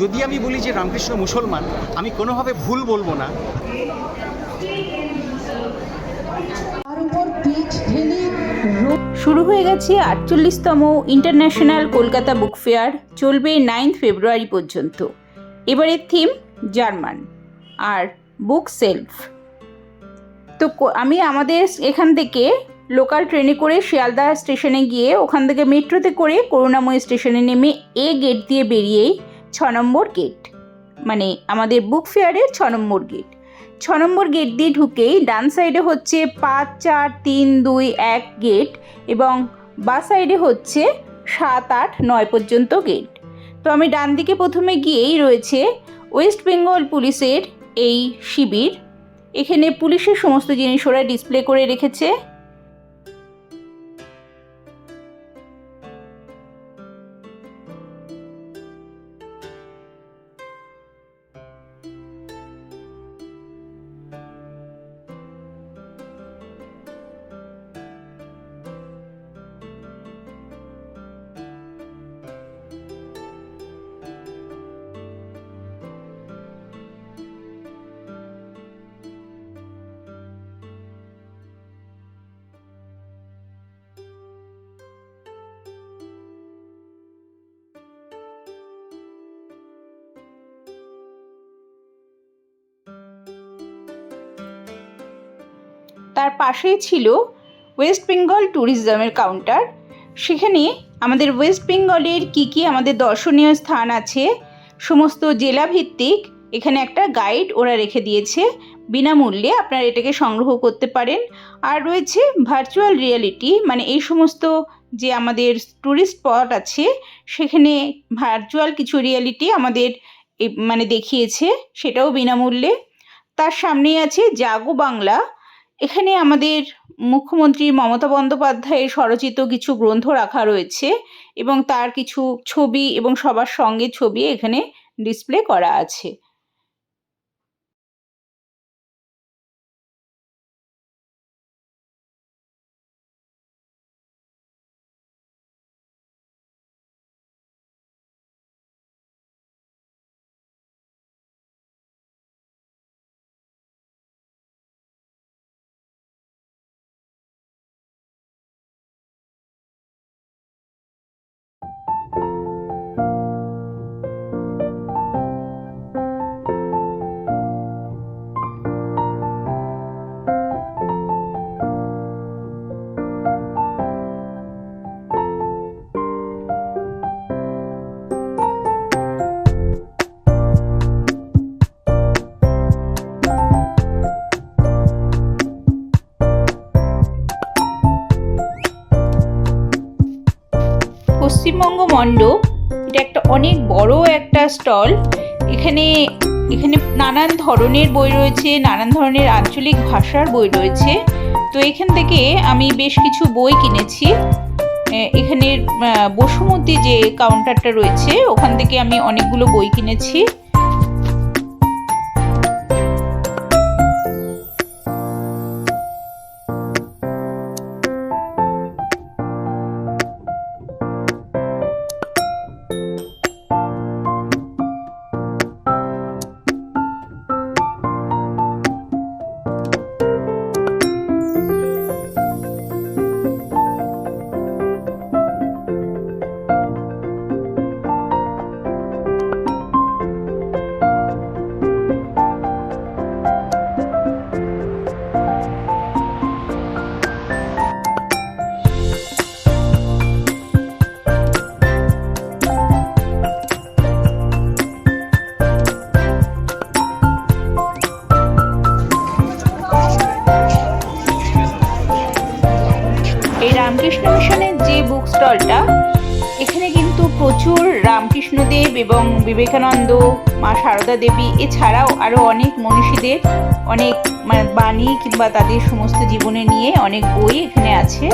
যদি আমি বলি যে রামকৃষ্ণ মুসলমান, আমি কোনোভাবে ভুল বলব না। শুরু হয়ে গেছে আটচল্লিশতম ইন্টারন্যাশনাল কলকাতা বুক ফেয়ার, চলবে নাইন্থ ফেব্রুয়ারি পর্যন্ত। এবারের থিম, জার্মান, আর বুক সেলফ। তো আমি আমাদের এখান থেকে লোকাল ট্রেনে করে শিয়ালদা স্টেশনে গিয়ে ওখান থেকে মেট্রোতে করে করুণাময়ী স্টেশনে নেমে এ গেট দিয়ে বেরিয়েই ছ নম্বর গেট। মানে আমাদের বুক ফেয়ারের ছ নম্বর গেট। ছ নম্বর গেট দিয়ে ঢুকেই ডান সাইডে হচ্ছে পাঁচ, চার, তিন, দুই, এক গেট এবং বা সাইডে হচ্ছে সাত, আট, নয় পর্যন্ত গেট। তো আমি ডান দিকে প্রথমে গিয়েই রয়েছে ওয়েস্ট বেঙ্গল পুলিশের এই শিবির। এখানে পুলিশের সমস্ত জিনিস ওরা ডিসপ্লে করে রেখেছে। তার পাশেই ছিল ওয়েস্ট বেঙ্গল ট্যুরিজমের কাউন্টার সেখানে আমাদের ওয়েস্ট বেঙ্গলের কী কী আমাদের দর্শনীয় স্থান আছে, সমস্ত জেলাভিত্তিক এখানে একটা গাইড ওরা রেখে দিয়েছে। বিনামূল্যে আপনারা এটাকে সংগ্রহ করতে পারেন। আর রয়েছে ভার্চুয়াল রিয়েলিটি মানে এই সমস্ত যে আমাদের ট্যুরিস্ট স্পট আছে, সেখানে ভার্চুয়াল কিছু রিয়েলিটি আমাদের মানে দেখিয়েছে, সেটাও বিনামূল্যে। তার সামনেই আছে জাগো বাংলা এখানে আমাদের মুখ্যমন্ত্রী মমতা বন্দ্যোপাধ্যায়ের স্বরচিত কিছু গ্রন্থ রাখা রয়েছে এবং তার কিছু ছবি এবং সবার সঙ্গে ছবি এখানে ডিসপ্লে করা আছে। পশ্চিমবঙ্গ মণ্ডপ, এটা একটা অনেক বড় একটা স্টল। এখানে এখানে নানান ধরনের বই রয়েছে, নানান ধরনের আঞ্চলিক ভাষার বই রয়েছে। তো এখান থেকে আমি বেশ কিছু বই কিনেছি। এখানের বসুমতী যে কাউন্টারটা রয়েছে, ওখান থেকে আমি অনেকগুলো বই কিনেছি। রামকৃষ্ণ মিশনের যে বুক স্টলটা এখানে কিন্তু প্রচুর রামকৃষ্ণদেব এবং বিবেকানন্দ, মা সারদা দেবী, এছাড়াও আরও অনেক মনীষীদের, অনেক মানে বাণী কিংবা তাদের সমস্ত জীবনে নিয়ে অনেক বই এখানে আছে।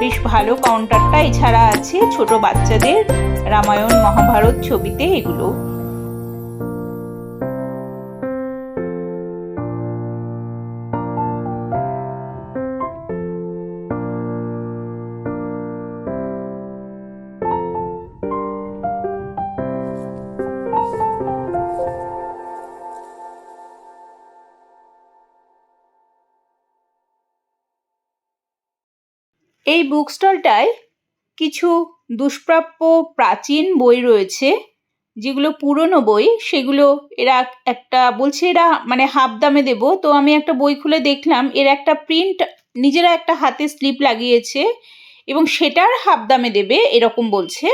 বেশ ভালো কাউন্টারটা এছাড়া আছে ছোট বাচ্চাদের রামায়ণ, মহাভারত ছবিতে এগুলো। এই বুক স্টলটায় কিছু দুষ্প্রাপ্য প্রাচীন বই রয়েছে, যেগুলো পুরনো বই। সেগুলো এরা একটা বলছে এরা মানে হাফ দামে দেবো। তো আমি একটা বই খুলে দেখলাম, এর একটা প্রিন্ট নিজেরা একটা হাতে স্লিপ লাগিয়েছে এবং সেটার হাফ দামে দেবে, এরকম বলছে।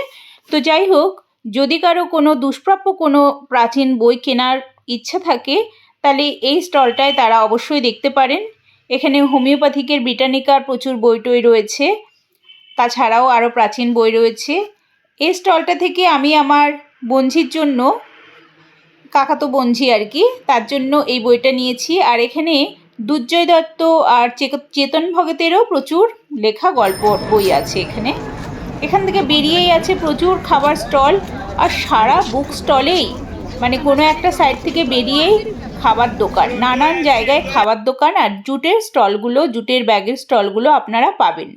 তো যাই হোক, যদি কারও কোনো দুষ্প্রাপ্য কোনো প্রাচীন বই কেনার ইচ্ছা থাকে, তাহলে এই স্টলটায় তারা অবশ্যই দেখতে পারেন। এখানে হোমিওপ্যাথিকের ব্রিটানিকার প্রচুর বই টই রয়েছে। তাছাড়াও আরও প্রাচীন বই রয়েছে। এই স্টলটা থেকে আমি আমার বঞ্জির জন্য, কাকাতো বঞ্ঝি আর কি, তার জন্য এই বইটা নিয়েছি। আর এখানে দুর্জয় দত্ত আর চেতন ভগতেরও প্রচুর লেখা গল্প বই আছে এখানে। এখান থেকে বেরিয়েই আছে প্রচুর খাবার স্টল, আর সারা বুক স্টলেই মানে কোনো একটা সাইড থেকে বেরিয়েই খাবার দোকান। নানান জায়গায় খাবার দোকান আর জুটের স্টলগুলো, জুটের ব্যাগের স্টলগুলো আপনারা পাবেন।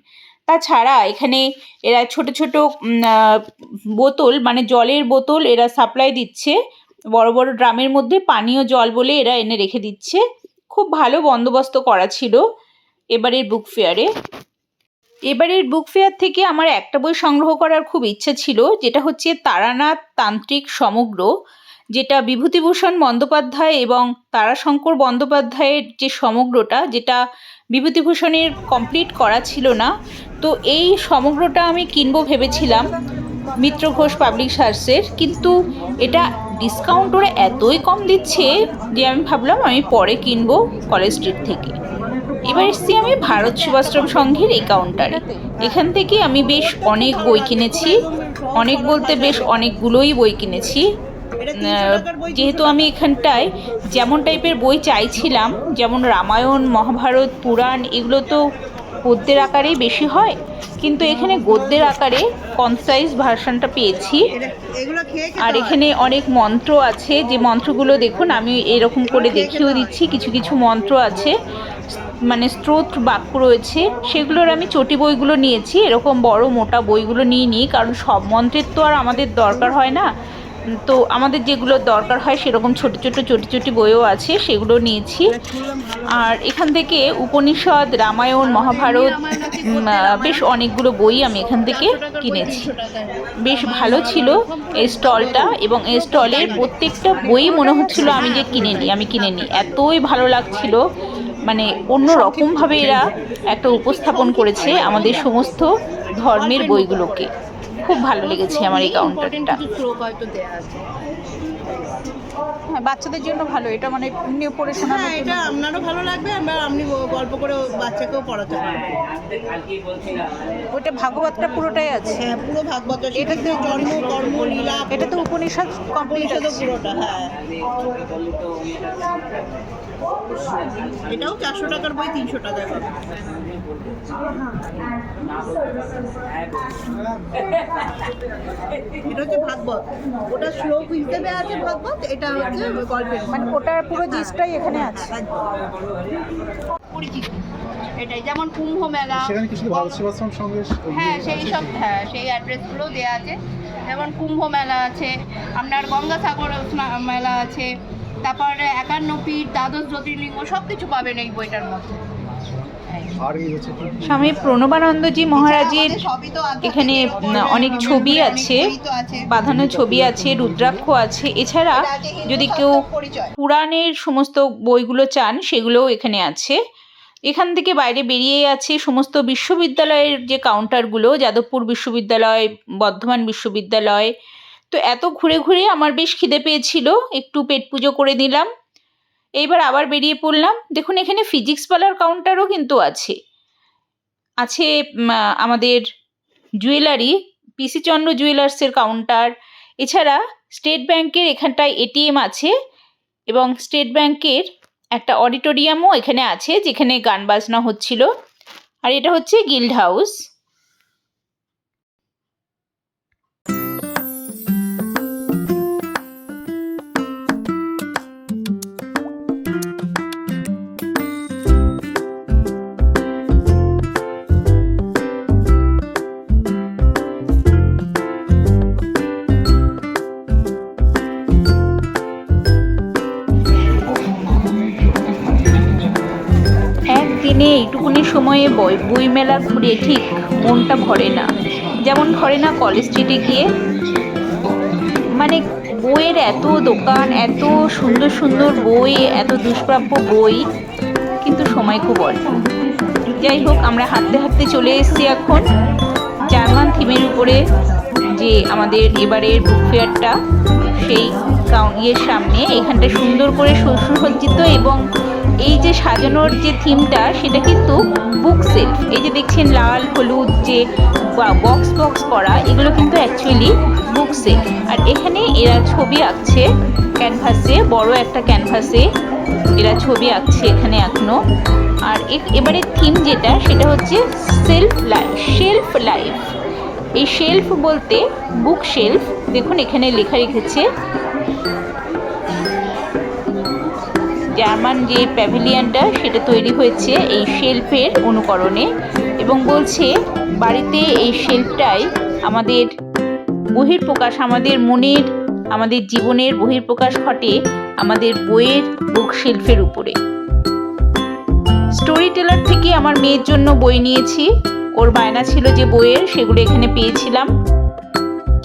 তাছাড়া এখানে এরা ছোট ছোট বোতল মানে জলের বোতল এরা সাপ্লাই দিচ্ছে। বড় বড় ড্রামের মধ্যে পানীয় জল বলে এরা এনে রেখে দিচ্ছে। খুব ভালো বন্দোবস্ত করা ছিল এবারের বুক ফেয়ারে এবারের বুক ফেয়ার থেকে আমার একটা বই সংগ্রহ করার খুব ইচ্ছে ছিল, যেটা হচ্ছে তারানাথ তান্ত্রিক সমগ্র। যেটা বিভূতিভূষণ বন্দ্যোপাধ্যায় এবং তারাশঙ্কর বন্দ্যোপাধ্যায়ের যে সমগ্রটা, যেটা বিভূতিভূষণের কমপ্লিট করা ছিল না, তো এই সমগ্রটা আমি কিনবো ভেবেছিলাম মিত্র ঘোষ পাবলিক সার্সের কিন্তু এটা ডিসকাউন্ট ওরা এতই কম দিচ্ছে যে আমি ভাবলাম আমি পরে কিনবো কলেজ স্ট্রিট থেকে। এবার এসছি আমি ভারত সেবাশ্রম সংঘের এই কাউন্টারে এখান থেকে আমি বেশ অনেক বই কিনেছি, অনেক বলতে বেশ অনেকগুলোই বই কিনেছি। যেহেতু আমি এখানটায় যেমন টাইপের বই চাইছিলাম, যেমন রামায়ণ, মহাভারত, পুরাণ, এগুলো তো গদ্যের আকারেই বেশি হয়, কিন্তু এখানে গদ্যের আকারে কনসাইজ ভার্সনটা পেয়েছি। আর এখানে অনেক মন্ত্র আছে, যে মন্ত্রগুলো দেখুন, আমি এরকম করে দেখিয়েও দিচ্ছি, কিছু কিছু মন্ত্র আছে মানে স্রোত বাক্য রয়েছে, সেগুলোর আমি চটি বইগুলো নিয়েছি, এরকম বড় মোটা বইগুলো নিয়ে নিই কারণ সব মন্ত্রের তো আর আমাদের দরকার হয় না। তো আমাদের যেগুলো দরকার হয় সেরকম ছোট ছোট চটি চটি বইও আছে, সেগুলো নিয়েছি। আর এখান থেকে উপনিষদ, রামায়ণ, মহাভারত বেশ অনেকগুলো বই আমি এখান থেকে কিনেছি। বেশ ভালো ছিল এই স্টলটা এবং এই স্টলের প্রত্যেকটা বই মনে হচ্ছিল আমি যে কিনে নিই, আমি কিনে নিই। এতই ভালো লাগছিল মানে অন্য রকমভাবে এরা একটা উপস্থাপন করেছে আমাদের সমস্ত ধর্মের বইগুলোকে। খুব ভালো লেগেছে আমার এই কাউন্টারটা হ্যাঁ বাচ্চাদের জন্য ভালো এটা মানে এমনি পড়ে হ্যাঁ এটা আপনারও ভালো লাগবে আমরা আপনি গল্প করে বাচ্চাকেও পড়াতে পারবেন ওটা ভাগবতটা পুরোটাই আছে। হ্যাঁ পুরো ভাগবত এটা তো জন্ম কর্ম লীলা এটা তো উপনিষদ কমপ্লিট আছে। পুরোটা হ্যাঁ। এটাও চারশো টাকার বই তিনশো টাকায় পাবেন এটা হচ্ছে ভাগবত। ওটা শ্লোক হিসেবে আছে ভাগবত এটা হচ্ছে গল্পের। মানে ওটার পুরো জিনিসটাই এখানে আছে। পরিচিতি। এটাই যেমন কুম্ভ মেলা। সেখানে কি শুধু ভারত সেবাশ্রম সঙ্গে হ্যাঁ সেই সব হ্যাঁ সেই অ্যাড্রেসগুলো দেওয়া আছে। যেমন কুম্ভ মেলা আছে আপনার গঙ্গাসাগর মেলা আছে তারপরে একান্ন পীঠ দ্বাদশ জ্যোতির্লিঙ্গ সব কিছু পাবেন এই বইটার মধ্যে। স্বামী প্রণবানন্দজি মহারাজের এখানে গল্পের অনেক ছবি আছে। বাঁধানো ছবি আছে রুদ্রাক্ষ আছে। এছাড়া যদি কেউ পুরাণের সমস্ত বইগুলো চান সেগুলোও এখানে আছে। এখান থেকে বাইরে বেরিয়ে আছে সমস্ত বিশ্ববিদ্যালয়ের যে কাউন্টারগুলো যাদবপুর বিশ্ববিদ্যালয় বর্ধমান বিশ্ববিদ্যালয়। তো এত ঘুরে ঘুরে আমার বেশ খিদে পেয়েছিল একটু পেট পুজো করে নিলাম। এইবার আবার বেরিয়ে পড়লাম। দেখুন, এখানে ফিজিক্সওয়ালার কাউন্টারও কিন্তু আছে। আছে আমাদের জুয়েলারি পিসি চন্দ্র জুয়েলার্সের কাউন্টার এছাড়া স্টেট ব্যাংকের এখানটায় এটিএম আছে এবং স্টেট ব্যাংকের একটা অডিটোরিয়ামও এখানে আছে, যেখানে গান বাজনা হচ্ছিল। আর এটা হচ্ছে গিল্ড হাউস বইমেলা ঘুরে ঠিক মনটা ভরে না। যেমন ভরে না কলেজ স্ট্রিটে গিয়ে মানে বইয়ের এত দোকান, এত সুন্দর সুন্দর বই, এত দুষ্প্রাপ্য বই, কিন্তু সময় খুব অল্প। যাই হোক, আমরা হাঁটতে হাঁটতে চলে এসেছি এখন জার্মান থিমের উপরে, যে আমাদের এবারের বুক ফেয়ারটা সেই ইয়ের সামনে এখানটা সুন্দর করে সুসজ্জিত এবং এই যে সাজানোর যে থিমটা, সেটা কিন্তু বুক সেলফ এই যে দেখছেন, লাল, হলুদ যে বক্স বক্স করা, এগুলো কিন্তু অ্যাকচুয়ালি বুক সেলফ আর এখানে এরা ছবি আঁকছে ক্যানভাসে বড় একটা ক্যানভাসে এরা ছবি আঁকছে এখানে এখনও। আর এবারে থিম যেটা, সেটা হচ্ছে সেলফ লাইফ শেলফ লাইফ এই শেলফ বলতে বুক শেলফ দেখুন এখানে লেখা রেখেছে জার্মান যে প্যাভিলিয়নটা সেটা তৈরি হয়েছে এই শেলফের অনুকরণে এবং বলছে, বাড়িতে এই শেলফটাই আমাদের বহির্প্রকাশ আমাদের মনের, আমাদের জীবনের বহির্প্রকাশ ঘটে আমাদের বইয়ের বুক শেলফের উপরে। স্টোরি টেলার থেকে আমার মেয়ের জন্য বই নিয়েছি। ওর বায়না ছিল যে বইয়ের, সেগুলো এখানে পেয়েছিলাম।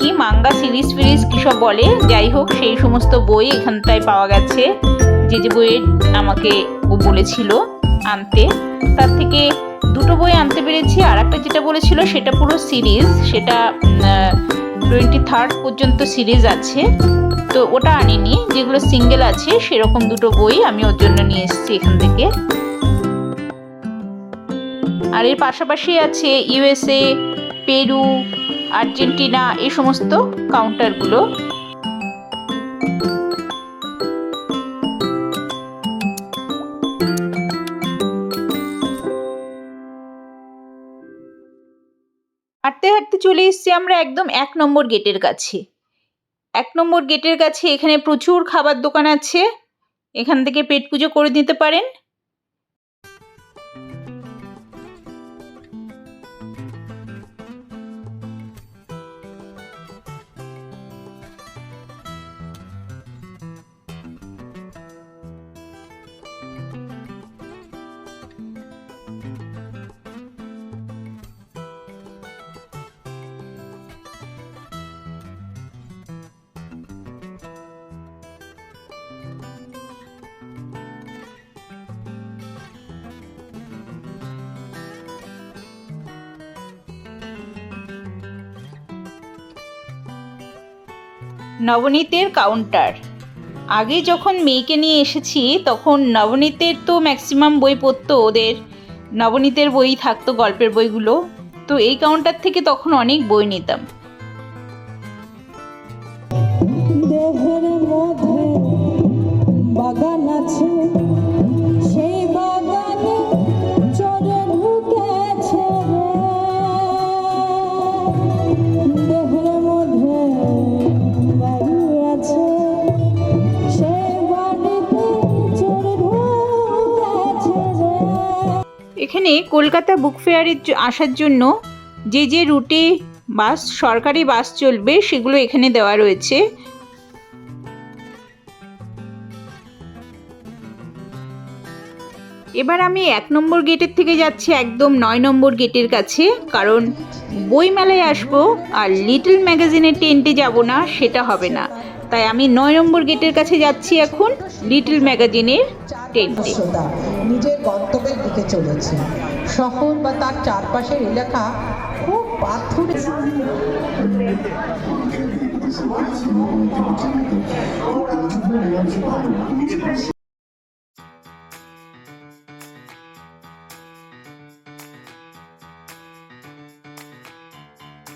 কি মাঙ্গা সিরিজ ফিরিজ কী সব বলে। যাই হোক, সেই সমস্ত বই এখানটায় পাওয়া গেছে। যে যে বইয়ের আমাকে ও বলেছিল আনতে, তার থেকে দুটো বই আনতে পেরেছি। আর একটা যেটা বলেছিল, সেটা পুরো সিরিজ সেটা টোয়েন্টি থার্ড পর্যন্ত সিরিজ আছে। তো ওটা আনিনি, যেগুলো সিঙ্গেল আছে, সেরকম দুটো বই আমি ওর জন্য নিয়ে এসেছি এখান থেকে। আর এর পাশাপাশি আছে ইউএসএ পেরু আর্জেন্টিনা, এই সমস্ত কাউন্টারগুলো হাঁটতে হাঁটতে চলে এসছি আমরা একদম এক নম্বর গেটের কাছে। এক নম্বর গেটের কাছে এখানে প্রচুর খাবার দোকান আছে। এখান থেকে পেট পুজো করে দিতে পারেন। নবনীতের কাউন্টার আগে যখন মেয়েকে নিয়ে এসেছি, তখন নবনীতের তো ম্যাক্সিমাম বই পড়তো ওদের। নবনীতের বই থাকতো গল্পের বইগুলো। তো এই কাউন্টার থেকে তখন অনেক বই নিতাম। এখানে কলকাতা বুক ফেয়ারে আসার জন্য যে যে রুটে বাস সরকারি বাস চলবে সেগুলো এখানে দেওয়া রয়েছে। এবার আমি এক নম্বর গেটের থেকে যাচ্ছি একদম নয় নম্বর গেটের কাছে, কারণ বইমেলায় আসব আর লিটল ম্যাগাজিনের টেন্টে যাব না, সেটা হবে না। তাই আমি নয় নম্বর গেটের কাছে যাচ্ছি এখন লিটল ম্যাগাজিনের টেন্টে নিজের গন্তব্যের দিকে চলেছে। শহর বা তার চারপাশের এলাকা খুব পাথুরে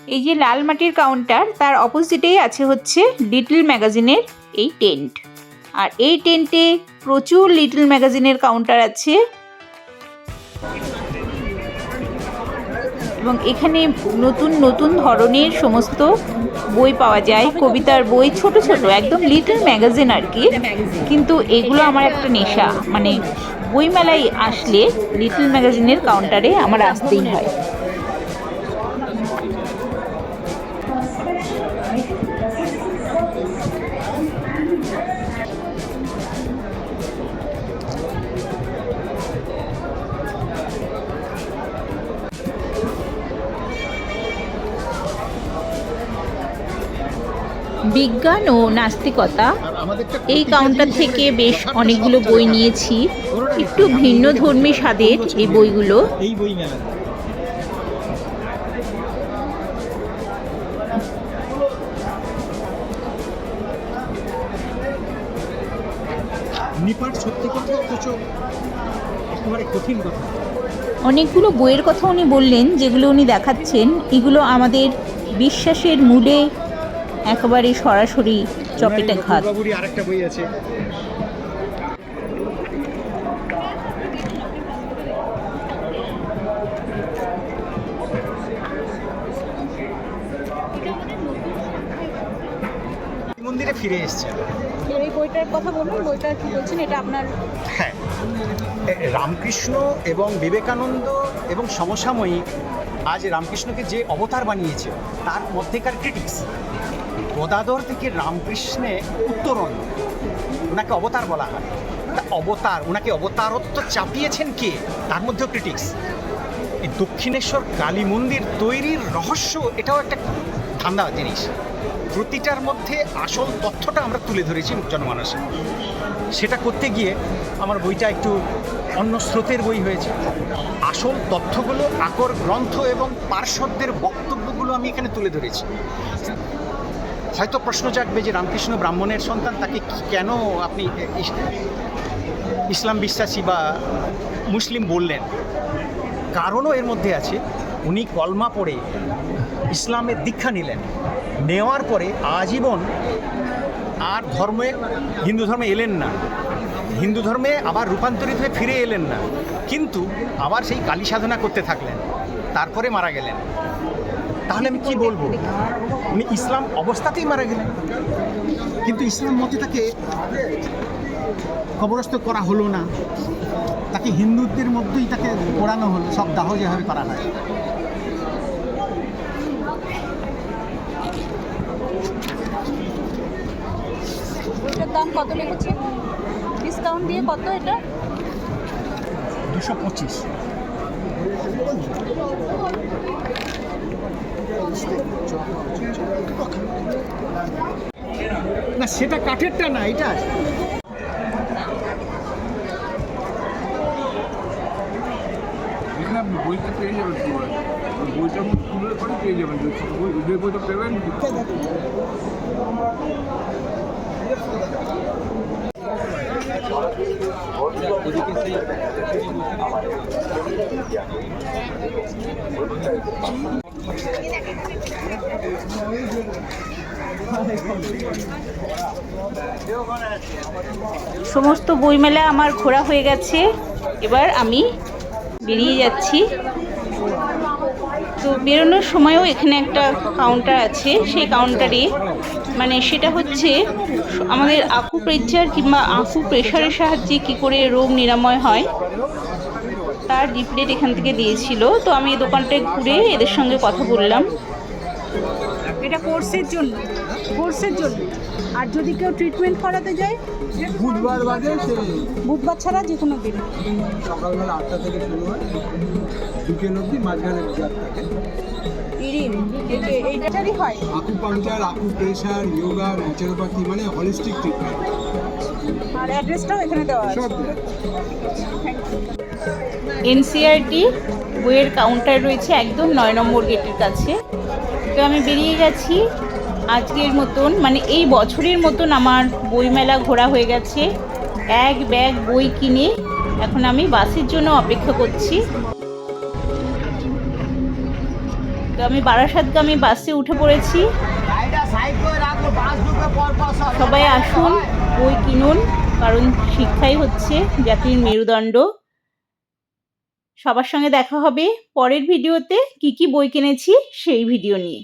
এই যে লাল মাটির কাউন্টার তার অপোজিটেই আছে হচ্ছে লিটল ম্যাগাজিনের এই টেন্ট আর এই টেন্টে প্রচুর লিটল ম্যাগাজিনের কাউন্টার আছে। এবং এখানে নতুন নতুন ধরনের সমস্ত বই পাওয়া যায়, কবিতার বই, ছোট ছোট, একদম লিটল ম্যাগাজিন আর কি। কিন্তু এগুলো আমার একটা নেশা। মানে বইমেলায় আসলে লিটল ম্যাগাজিনের কাউন্টারে আমার আসতেই হয়। বিজ্ঞান ও নাস্তিকতা। এই কাউন্টার থেকে বেশ অনেকগুলো বই নিয়েছি। একটু ভিন্ন ধর্মী স্বাদের এই বইগুলো। এই বই মেলা নিপাট সত্যি কথা অথচ একেবারে কঠিন কথা। অনেকগুলো বইয়ের কথা উনি বললেন যেগুলো উনি দেখাচ্ছেন এগুলো আমাদের বিশ্বাসের মূলে একেবারে সরাসরি চপেটে ঘাত। আরেকটা বই আছে। মন্দিরে ফিরে এসছে। এই বইটার কথা বলুন বইটা কি বলছেন? এটা আপনার হ্যাঁ। রামকৃষ্ণ এবং বিবেকানন্দ এবং সমসাময়িক আজ রামকৃষ্ণকে যে অবতার বানিয়েছে তার মধ্যেকার ক্রিটিক্স গদাধর থেকে রামকৃষ্ণে উত্তরণ। ওনাকে অবতার বলা হয়। অবতার, ওনাকে অবতারত্ব চাপিয়েছেন কে? তার মধ্যেও ক্রিটিক্স এই দক্ষিণেশ্বর কালী মন্দির তৈরির রহস্য, এটাও একটা ঠান্ডা জিনিস। প্রতিটার মধ্যে আসল তথ্যটা আমরা তুলে ধরেছি জনমানসে সেটা করতে গিয়ে আমার বইটা একটু অন্য স্রোতের বই হয়েছে। আসল তথ্যগুলো, আকর গ্রন্থ এবং পার্শ্বদের বক্তব্যগুলো আমি এখানে তুলে ধরেছি। হয়তো প্রশ্ন জাগবে যে রামকৃষ্ণ ব্রাহ্মণের সন্তান তাকে কেন আপনি ইসলাম বিশ্বাসী বা মুসলিম বললেন? কারণও এর মধ্যে আছে। উনি কলমা পড়ে ইসলামের দীক্ষা নিলেন। নেওয়ার পরে আজীবন আর ধর্মে, হিন্দু ধর্মে এলেন না। হিন্দু ধর্মে আবার রূপান্তরিত হয়ে ফিরে এলেন না। কিন্তু আবার সেই কালী সাধনা করতে থাকলেন। তারপরে মারা গেলেন। তাহলে আমি কি বলব? উনি ইসলাম অবস্থাতেই মারা গেলেন। কিন্তু ইসলাম মতে তাকে কবরস্থ করা হলো না। তাকে হিন্দুদের মধ্যেই তাকে পোড়ানো হলো। সব দাহ যেভাবে করা হয়। দাম কত লিখেছে ডিসকাউন্ট দিয়ে কত এটা? দুশো পঁচিশ। না সেটা কাঠেরটা না এটা বইটা পেয়ে যাবেন করে পেয়ে যাবেন। বই বইটা পেবেন সমস্ত বইমেলা আমার ঘোরা হয়ে গেছে। এবার আমি বেরিয়ে যাচ্ছি। তো বেরোনোর সময়ও এখানে একটা কাউন্টার আছে, সেই কাউন্টারে মানে সেটা হচ্ছে আমাদের আকু প্রেচার কিংবা আকু প্রেশারের সাহায্যে কী করে রোগ নিরাময় হয়। তার লিফলেট এখান থেকে দিয়েছিল। তো আমি এই দোকানটায় ঘুরে এদের সঙ্গে কথা বললাম। এটা কোর্সের জন্য কোর্সের জন্য। আর যদি কেউ ট্রিটমেন্ট করাতে যায় বুধবার বাদে বুধবার ছাড়া যে কোনো দিন। সকালবেলা আটটা থেকে শুরু হয়। বিকেল অবধি মাঝখানে ব্যাগ থাকে। এইটারই হয়। Acu acupressure yoga naturopathy মানে হলিস্টিক ট্রিটমেন্ট আর অ্যাড্রেসটাও এখানে দেওয়া আছে। এনসিআরটি বইয়ের কাউন্টার রয়েছে একদম নয় নম্বর গেটের কাছে। তো আমি বেরিয়ে গেছি আজকের মতন মানে এই বছরের মতন আমার বইমেলা ঘোরা হয়ে গেছে। এক ব্যাগ বই কিনে এখন আমি বাসের জন্য অপেক্ষা করছি। তো আমি বারাসাতগামী বাসে উঠে পড়েছি। সবাই আসুন, বই কিনুন, কারণ শিক্ষাই হচ্ছে জাতির মেরুদণ্ড। সবার সঙ্গে দেখা হবে পরের ভিডিওতে কি কি বই কিনেছি সেই ভিডিও নিয়ে।